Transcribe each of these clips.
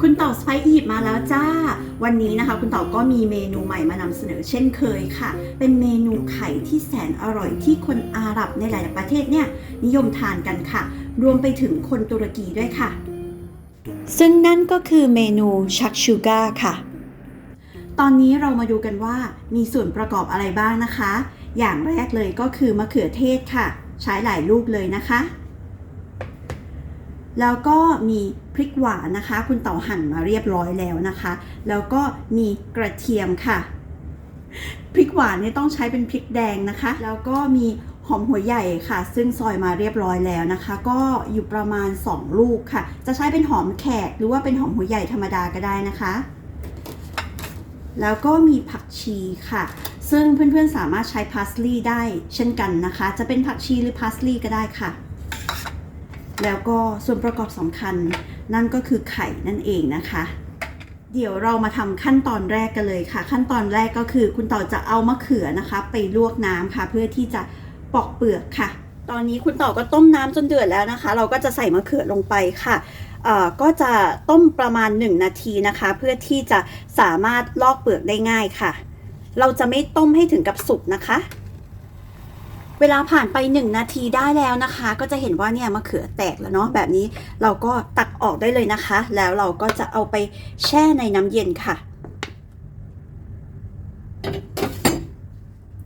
คุณเต่าสไปอียิปมาแล้วจ้า วันนี้นะคะ คุณเต่าก็มีเมนูใหม่มานำเสนอเช่นเคยค่ะ เป็นเมนูไข่ที่แสนอร่อยที่คนอาหรับในหลายประเทศเนี่ยนิยมทานกันค่ะ รวมไปถึงคนตุรกีด้วยค่ะ ซึ่งนั่นก็คือเมนูชักชูการ์ค่ะ ตอนนี้เรามาดูกันว่ามีส่วนประกอบอะไรบ้างนะคะ อย่างแรกเลยก็คือมะเขือเทศค่ะ ใช้หลายลูกเลยนะคะ แล้วก็มีพริกหวานนะคะ คุณเต่าหั่นมาเรียบร้อยแล้วนะคะ แล้วก็มีกระเทียมค่ะ พริกหวานเนี่ยต้องใช้เป็นพริกแดงนะคะ แล้วก็มีหอมหัวใหญ่ค่ะ ซึ่งซอยมาเรียบร้อยแล้วนะคะ ก็อยู่ประมาณ 2 ลูกค่ะ จะใช้เป็นหอมแขกหรือว่าเป็นหอมหัวใหญ่ธรรมดาก็ได้นะคะ แล้วก็มีผักชีค่ะซึ่งเพื่อนๆสามารถใช้พาสลีย์ได้เช่นกันนะคะ จะเป็นผักชีหรือพาสลีย์ก็ได้ค่ะ แล้วก็ส่วนประกอบสำคัญนั่นก็คือไข่นั่นเองนะคะ เดี๋ยวเรามาทำขั้นตอนแรกกันเลยค่ะ ขั้นตอนแรกก็คือคุณต่อจะเอามะเขือนะคะ ไปลวกน้ำค่ะ เพื่อที่จะปอกเปลือกค่ะ ตอนนี้คุณต่อก็ต้มน้ำจนเดือดแล้วนะคะ เราก็จะใส่มะเขือลงไปค่ะก็จะต้มประมาณ 1 นาทีนะคะ เพื่อที่จะสามารถลอกเปลือกได้ง่ายค่ะ เราจะไม่ต้มให้ถึงกับสุกนะคะ เวลาผ่านไป 1 นาทีได้แล้วนะคะ ก็จะเห็นว่าเนี่ยมะเขือแตกแล้วเนาะแบบนี้เราก็ตักออกได้เลยนะคะ แล้วเราก็จะเอาไปแช่ในน้ำเย็นค่ะ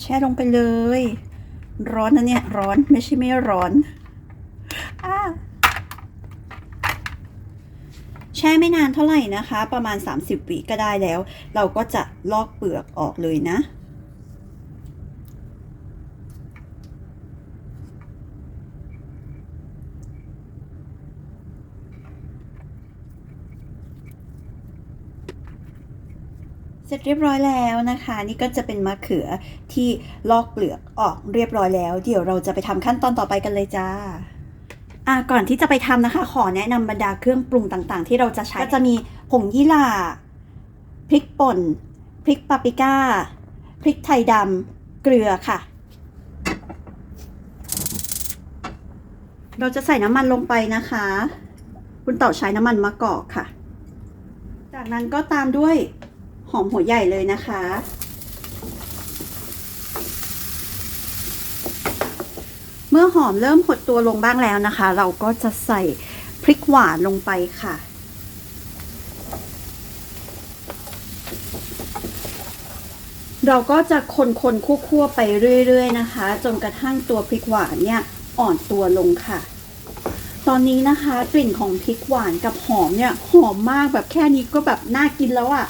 แช่ลงไปเลย ร้อนนะเนี่ยร้อนไม่ใช่ไม่ร้อนอแช่ไม่นานเท่าไหร่นะคะ ประมาณ 30วิก็ได้แล้ว เราก็จะลอกเปลือกออกเลยนะ เสร็จเรียบร้อยแล้วนะคะ นี่ก็จะเป็นมะเขือที่ลอกเปลือกออกเรียบร้อยแล้ว เดี๋ยวเราจะไปทำขั้นตอนต่อไปกันเลยจ้าอะก่อนที่จะไปทำนะคะ ขอแนะนำบรรดาเครื่องปรุงต่างๆ ที่เราจะใช้ก็จะมีผงยี่หร่าพริกป่นพริกปาปริก้าพริกไทยดำเกลือค่ะ เราจะใส่น้ำมันลงไปนะคะ คุณเต่าใช้น้ำมันมะกอกค่ะ จากนั้นก็ตามด้วย หอมหัวใหญ่เลยนะคะ เมื่อหอมเริ่มหดตัวลงบ้างแล้วนะคะ เราก็จะใส่พริกหวานลงไปค่ะ เราก็จะคนๆคั่วๆไปเรื่อย ๆ นะคะ จนกระทั่งตัวพริกหวานเนี่ยอ่อนตัวลงค่ะ ตอนนี้นะคะกลิ่นของพริกหวานกับหอมเนี่ยหอมมากแบบแค่นี้ก็แบบน่ากินแล้วอะ่ะ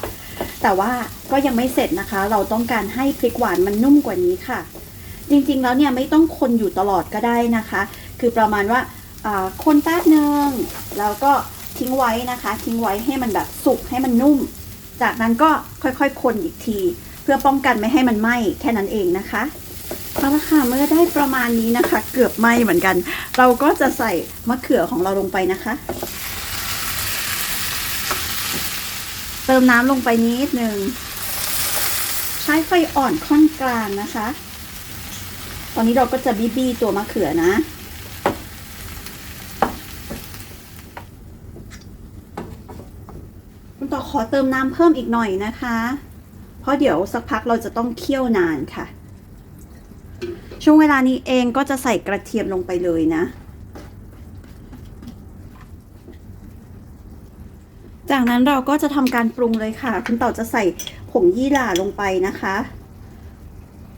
แต่ว่าก็ยังไม่เสร็จนะคะ เราต้องการให้พริกหวานมันนุ่มกว่านี้ค่ะ จริงๆแล้วเนี่ยไม่ต้องคนอยู่ตลอดก็ได้นะคะ คือประมาณว่าคนแป๊บหนึ่งแล้วก็ทิ้งไว้นะคะ ทิ้งไว้ให้มันแบบสุกให้มันนุ่ม จากนั้นก็ค่อยๆ คนอีกที เพื่อป้องกันไม่ให้มันไหม้แค่นั้นเองนะคะเอาละค่ะเมื่อได้ประมาณนี้นะคะ เกือบไหม้เหมือนกัน เราก็จะใส่มะเขือของเราลงไปนะคะ ติมน้ำลงไปนิดหนึ่ง ใช้ไฟอ่อนค่อนกลางนะคะ ตอนนี้เราก็จะบีบีตัวมะเขือนะ คุณต่อขอเติมน้ำเพิ่มอีกหน่อยนะคะ เพราะเดี๋ยวสักพักเราจะต้องเคี่ยวนานค่ะ ช่วงเวลานี้เองก็จะใส่กระเทียมลงไปเลยนะ จากนั้นเราก็จะทำการปรุงเลยค่ะ คุณเต่าจะใส่ผงยี่หร่าลงไปนะคะ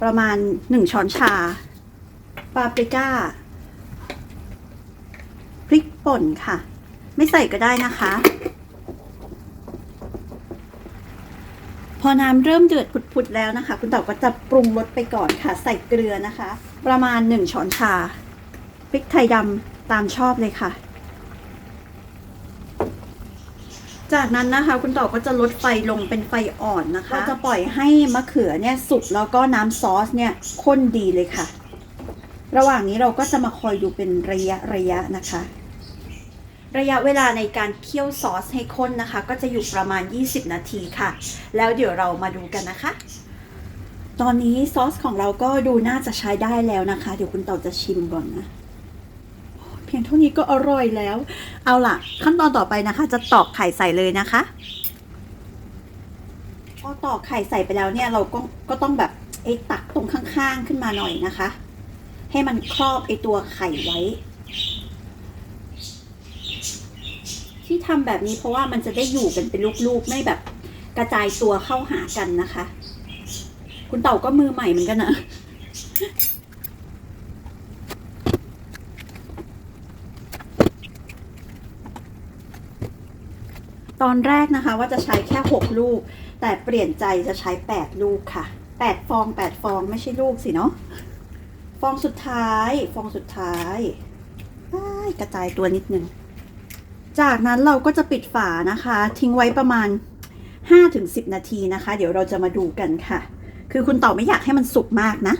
ประมาณ 1 ช้อนชาปาปริก้าพริกป่นค่ะ ไม่ใส่ก็ได้นะคะ พอน้ำเริ่มเดือดผุดๆแล้วนะคะ คุณเต่าก็จะปรุงรสไปก่อนค่ะ ใส่เกลือนะคะ ประมาณ 1 ช้อนชาพริกไทยดำตามชอบเลยค่ะ จากนั้นนะคะคุณต่อก็จะลดไฟลงเป็นไฟอ่อนนะคะเราจะปล่อยให้มะเขือเนี่ยสุกแล้วก็น้ำซอสเนี่ยข้นดีเลยค่ะ ระหว่างนี้เราก็จะมาคอยดูเป็นระยะระยะนะคะ ระยะเวลาในการเคี่ยวซอสให้ข้นนะคะ ก็จะอยู่ประมาณ 20 นาทีค่ะ แล้วเดี๋ยวเรามาดูกันนะคะ ตอนนี้ซอสของเราก็ดูน่าจะใช้ได้แล้วนะคะ เดี๋ยวคุณเต่าจะชิมก่อนนะ พียงเท่านี้ก็อร่อยแล้ว เอาล่ะ ขั้นตอนต่อไปนะคะ จะตอกไข่ใส่เลยนะคะพอตอกไข่ใส่ไปแล้วเนี่ยเราก็ก็ต้องแบบไอ้ตักตรงข้างๆขึ้นมาหน่อยนะคะ ให้มันครอบไอ้ตัวไข่ไว้ ที่ทำแบบนี้เพราะว่ามันจะได้อยู่กันเป็นลูกๆ ไม่แบบกระจายตัวเข้าหากันนะคะ คุณเต่าก็มือใหม่เหมือนกันนะ ตอนแรกนะคะว่าจะใช้แค่ 6 ลูก แต่เปลี่ยนใจจะใช้ 8 ลูกค่ะ 8 ฟอง 8 ฟองไม่ใช่ลูกสิเนาะฟองสุดท้าย ฟองสุดท้ายอ้ายกระจายตัวนิดนึงจากนั้นเราก็จะปิดฝานะคะ ทิ้งไว้ประมาณ 5-10 นาทีนะคะ เดี๋ยวเราจะมาดูกันค่ะ คือคุณเต่าไม่อยากให้มันสุกมากนะ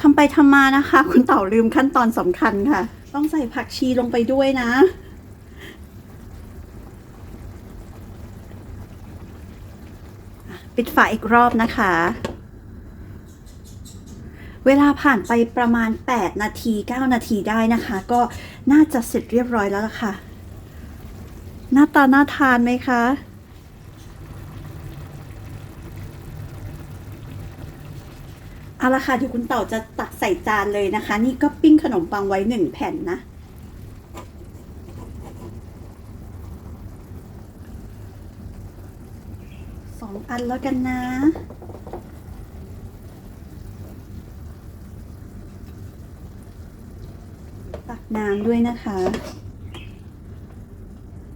ทำไปทำมานะคะ คุณเต่าลืมขั้นตอนสำคัญค่ะ ต้องใส่ผักชีลงไปด้วยนะ ปิดฝาอีกรอบนะคะ เวลาผ่านไปประมาณ 8 นาที 9 นาทีได้นะคะ ก็น่าจะเสร็จเรียบร้อยแล้วล่ะค่ะ หน้าตาน่าทานไหมคะเอาละค่ะเดี๋ยวคุณเต่าจะตักใส่จานเลยนะคะ นี่ก็ปิ้งขนมปังไว้หนึ่งแผ่นนะ ส องอันแล้วกันนะ ตักน้ำด้วยนะคะ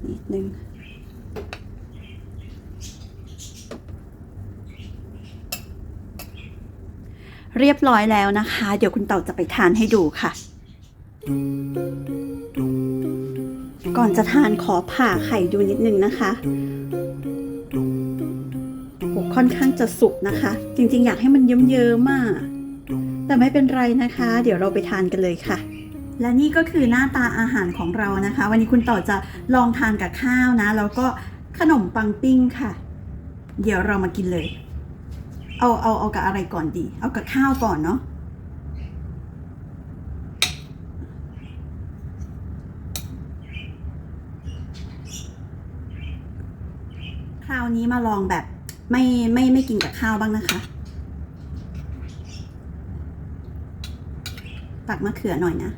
นิดนึงเรียบร้อยแล้วนะคะ เดี๋ยวคุณเต่าจะไปทานให้ดูค่ะ ก่อนจะทานขอผ่าไข่ดูนิดนึงนะคะ ค่อนข้างจะสุกนะคะ จริงๆ อยากให้มันเยิ้มๆอะแต่ไม่เป็นไรนะคะ เดี๋ยวเราไปทานกันเลยค่ะ และนี่ก็คือหน้าตาอาหารของเรานะคะ วันนี้คุณต่อจะลองทานกับข้าวนะ แล้วก็ขนมปังปิ้งค่ะ เดี๋ยวเรามากินเลย เอาเอาเอากับอะไรก่อนดี เอากับข้าวก่อนเนาะคราวนี้มาลองแบบ ไม่ไม่ไม่กินกับข้าวบ้างนะคะ ตักมะเขือหน่อยนะ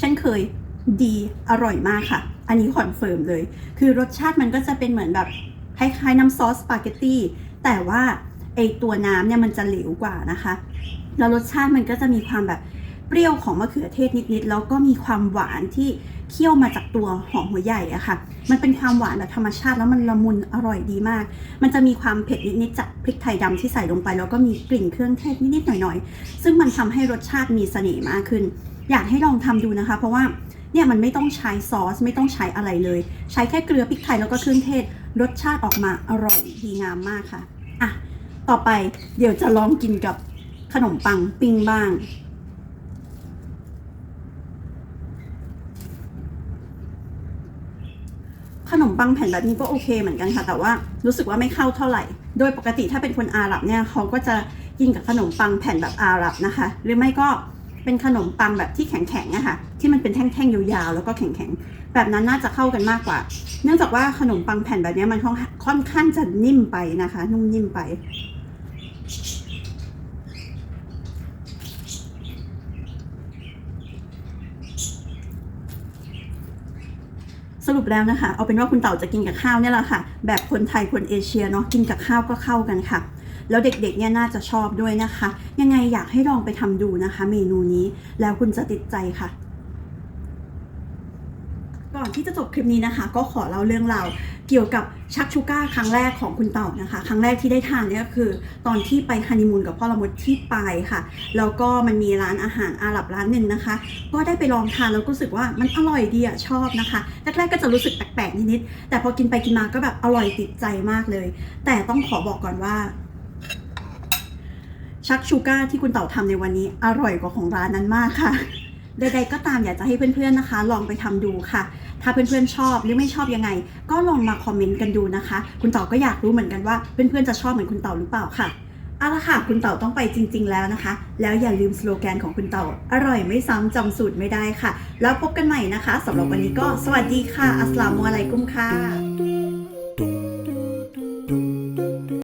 ฉันเคยดีอร่อยมากค่ะ อันนี้คอนเฟิร์มเลย คือรสชาติมันก็จะเป็นเหมือนแบบคล้ายๆน้ำซอสสปาเกตตี้แต่ว่าไอตัวน้ำเนี่ยมันจะเหลวกว่านะคะ แล้วรสชาติมันก็จะมีความแบบ เปรี้ยวของมะเขือเทศนิดๆแล้วก็มีความหวานที่เคี่ยวมาจากตัวหอมหัวใหญ่อะค่ะ มันเป็นความหวานแบบธรรมชาติแล้วมันละมุนอร่อยดีมาก มันจะมีความเผ็ดนิดๆจากพริกไทยดำที่ใส่ลงไป แล้วก็มีกลิ่นเครื่องเทศนิดๆหน่อยๆ ซึ่งมันทำให้รสชาติมีเสน่ห์มากขึ้น อยากให้ลองทำดูนะคะ เพราะว่าเนี่ยมันไม่ต้องใช้ซอส ไม่ต้องใช้อะไรเลย ใช้แค่เกลือพริกไทยแล้วก็เครื่องเทศ รสชาติออกมาอร่อยดีงามมากค่ะอะ ต่อไปเดี๋ยวจะลองกินกับขนมปังปิ้งบ้าง ขนมปังแผ่นแบบนี้ก็โอเคเหมือนกันค่ะ แต่ว่ารู้สึกว่าไม่เข้าเท่าไหร่ โดยปกติถ้าเป็นคนอาหรับเนี่ยเขาก็จะกินกับขนมปังแผ่นแบบอาหรับนะคะ หรือไม่ก็เป็นขนมปังแบบที่แข็งๆอะค่ะ ที่มันเป็นแท่งๆยาวๆแล้วก็แข็งๆ แบบนั้นน่าจะเข้ากันมากกว่า เนื่องจากว่าขนมปังแผ่นแบบนี้มันค่อนค่อนข้างจะนิ่มไปนะคะ นุ่มนิ่มไป รุปแล้วนะคะ เอาเป็นว่าคุณเต่าจะกินกับข้าวเนี่ยแหละค่ะ แบบคนไทยคนเอเชียเนาะกินกับข้าวก็เข้ากันค่ะ แล้วเด็กๆเนี่ยน่าจะชอบด้วยนะคะ ยังไงอยากให้ลองไปทำดูนะคะ เมนูนี้แล้วคุณจะติดใจค่ะ ก่อนที่จะจบคลิปนี้นะคะ ก็ขอเล่าเรื่องราว เกี่ยวกับชักชูก้าครั้งแรกของคุณเต่านะคะ ครั้งแรกที่ได้ทานเนี่ยก็คือ ตอนที่ไปฮันนีมูนกับพ่อละมุดที่ปายค่ะ แล้วก็มันมีร้านอาหารอาหรับร้านหนึ่งนะคะ ก็ได้ไปลองทานแล้วก็รู้สึกว่ามันอร่อยดีอะชอบนะคะแรกๆก็จะรู้สึกแปลกๆนิดๆแต่พอกินไปกินมาก็แบบอร่อยติดใจมากเลย แต่ต้องขอบอกก่อนว่าชักชูก้าที่คุณเต่าทำในวันนี้อร่อยกว่าของร้านนั้นมากค่ะ ใดๆก็ตามอยากจะให้เพื่อนๆนะคะ ลองไปทำดูค่ะ ถ้าเพื่อนๆชอบหรือไม่ชอบยังไง ก็ลองมาคอมเมนต์กันดูนะคะ คุณเต่าก็อยากรู้เหมือนกันว่าเพื่อนๆจะชอบเหมือนคุณเต่าหรือเปล่าค่ะเอาละค่ะ คุณเต่าต้องไปจริง ๆ แล้วนะคะ แล้วอย่าลืมสโลแกนของคุณเต่า อร่อยไม่ซ้ำจำสูตรไม่ได้ค่ะ แล้วพบกันใหม่นะคะสำหรับวันนี้ก็สวัสดีค่ะ อัสสลามุอะลัยกุมค่ะ